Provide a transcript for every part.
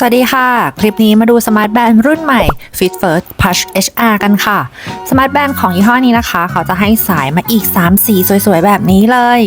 สวัสดีค่ะ คลิปนี้มาดูสมาร์ทแบนด์รุ่นใหม่ Fit First Push HR กันค่ะ สมาร์ทแบนด์ของยี่ห้อนี้นะคะ เขาจะให้สายมาอีก 3 สีสวยๆ แบบนี้เลย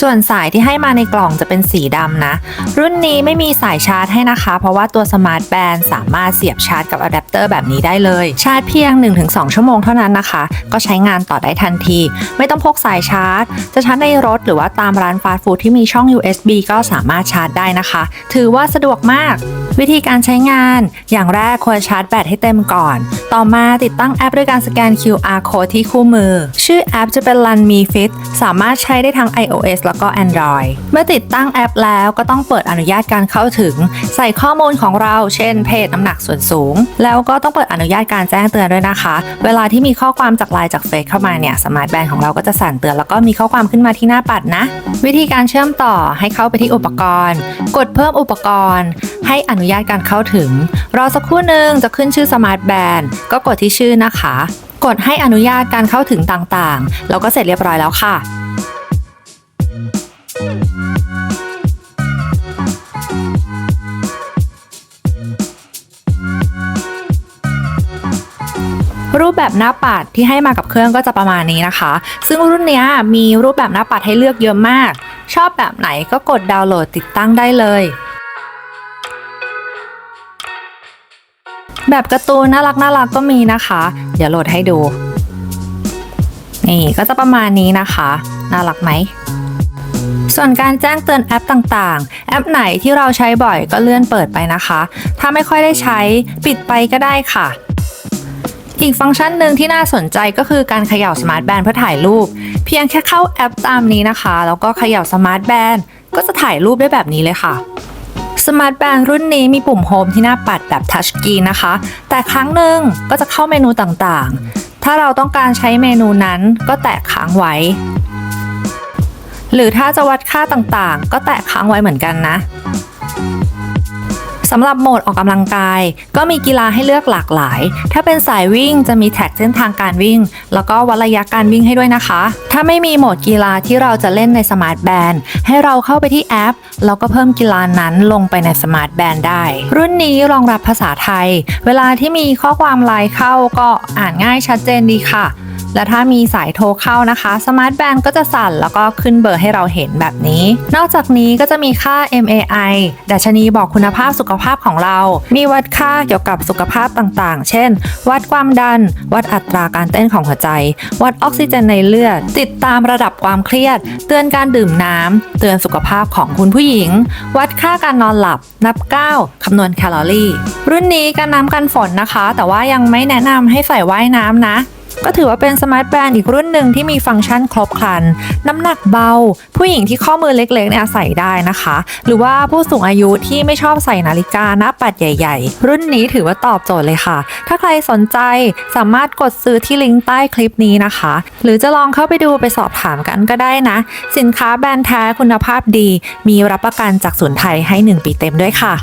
ส่วนสายที่ให้มาในกล่องจะเป็นสีดำนะ รุ่นนี้ไม่มีสายชาร์จให้นะคะ เพราะว่าตัวสมาร์ทแบนด์สามารถเสียบชาร์จกับอะแดปเตอร์แบบนี้ได้เลย ชาร์จเพียง 1-2 ชั่วโมงเท่านั้นนะคะ ก็ใช้งานต่อได้ทันที ไม่ต้องพกสายชาร์จ จะชาร์จในรถหรือว่าตามร้านฟาสต์ฟู้ดที่มีช่อง USB ก็สามารถชาร์จได้นะคะ ถือว่าสะดวกมาก วิธีการใช้งาน อย่างแรกควรชาร์จแบตให้เต็มก่อน ต่อมาติดตั้งแอปด้วยการสแกน QR code ที่คู่มือ ชื่อแอปจะเป็น Run Me Fit สามารถใช้ได้ทั้ง iOS แล้วก็ Android เมื่อติดตั้งแอปแล้วก็ต้องเปิดอนุญาตการเข้าถึง ใส่ข้อมูลของเราเช่นเพศน้ำหนักส่วนสูง แล้วก็ต้องเปิดอนุญาตการแจ้งเตือนด้วยนะคะ เวลาที่มีข้อความจากไลน์จากเฟซเข้ามาเนี่ยสมาร์ทแบนด์ของเราก็จะสั่นเตือนแล้วก็มีข้อความขึ้นมาที่หน้าปัดนะ วิธีการเชื่อมต่อให้เข้าไปที่อุปกรณ์ กดเพิ่มอุปกรณ์ ให้อนุญาตการเข้าถึง รอสักครู่หนึ่งจะขึ้นชื่อสมาร์ทแบนด์ก็กดที่ชื่อนะคะ กดให้อนุญาตการเข้าถึงต่างๆ แล้วก็เสร็จเรียบร้อยแล้วค่ะ รูปแบบหน้าปัดที่ให้มากับเครื่องก็จะประมาณนี้นะคะ ซึ่งรุ่นนี้มีรูปแบบหน้าปัดให้เลือกเยอะมาก ชอบแบบไหนก็กดดาวน์โหลดติดตั้งได้เลยแบบการ์ตูนน่ารักน่ารักก็มีนะคะ เดี๋ยวโหลดให้ดู นี่ก็จะประมาณนี้นะคะ น่ารักไหม ส่วนการแจ้งเตือนแอปต่างๆ แอปไหนที่เราใช้บ่อยก็เลื่อนเปิดไปนะคะ ถ้าไม่ค่อยได้ใช้ปิดไปก็ได้ค่ะ อีกฟังก์ชันหนึ่งที่น่าสนใจก็คือการเขย่าสมาร์ทแบนด์เพื่อถ่ายรูป เพียงแค่เข้าแอปตามนี้นะคะ แล้วก็เขย่าสมาร์ทแบนด์ก็จะถ่ายรูปได้แบบนี้เลยค่ะสมาร์ทแบนด์รุ่นนี้มีปุ่มโฮมที่หน้าปัดแบบทัชกรีนนะคะ แต่ครั้งหนึ่งก็จะเข้าเมนูต่างๆ ถ้าเราต้องการใช้เมนูนั้นก็แตะค้างไว้ หรือถ้าจะวัดค่าต่างๆ ก็แตะค้างไว้เหมือนกันนะ สำหรับโหมดออกกำลังกาย ก็มีกีฬาให้เลือกหลากหลาย ถ้าเป็นสายวิ่งจะมีแท็กเส้นทางการวิ่ง แล้วก็วัดระยะการวิ่งให้ด้วยนะคะ ถ้าไม่มีโหมดกีฬาที่เราจะเล่นในสมาร์ทแบนด์ให้เราเข้าไปที่แอป แล้วก็เพิ่มกีฬานั้นลงไปในสมาร์ทแบนด์ได้ รุ่นนี้รองรับภาษาไทย เวลาที่มีข้อความไลน์เข้าก็อ่านง่ายชัดเจนดีค่ะ และถ้ามีสายโทรเข้านะคะสมาร์ทแบนก็จะสั่นแล้วก็ขึ้นเบอร์ให้เราเห็นแบบนี้ นอกจากนี้ก็จะมีค่า MAI ดัชนีบอกคุณภาพสุขภาพของเรา มีวัดค่าเกี่ยวกับสุขภาพต่างๆ เช่น วัดความดัน วัดอัตราการเต้นของหัวใจ วัดออกซิเจนในเลือด ติดตามระดับความเครียด เตือนการดื่มน้ำเตือนสุขภาพของคุณผู้หญิง วัดค่าการนอนหลับ นับก้าวคำนวณแคลอรี่ รุ่นนี้กันน้ำกันฝนนะคะ แต่ว่ายังไม่แนะนำให้ใส่ว่ายน้ำนะ ก็ถือว่าเป็นสมาร์ทแบรนด์อีกรุ่นหนึ่งที่มีฟังก์ชันครบครัน น้ำหนักเบา ผู้หญิงที่ข้อมือเล็กๆเนี่ยใส่ได้นะคะ หรือว่าผู้สูงอายุที่ไม่ชอบใส่นาฬิกาหน้าปัดใหญ่ ๆ รุ่นนี้ถือว่าตอบโจทย์เลยค่ะ ถ้าใครสนใจสามารถกดซื้อที่ลิงก์ใต้คลิปนี้นะคะ หรือจะลองเข้าไปดูไปสอบถามกันก็ได้นะ สินค้าแบรนด์แท้คุณภาพดี มีรับประกันจากศูนย์ไทยให้ 1 ปีเต็มด้วยค่ะ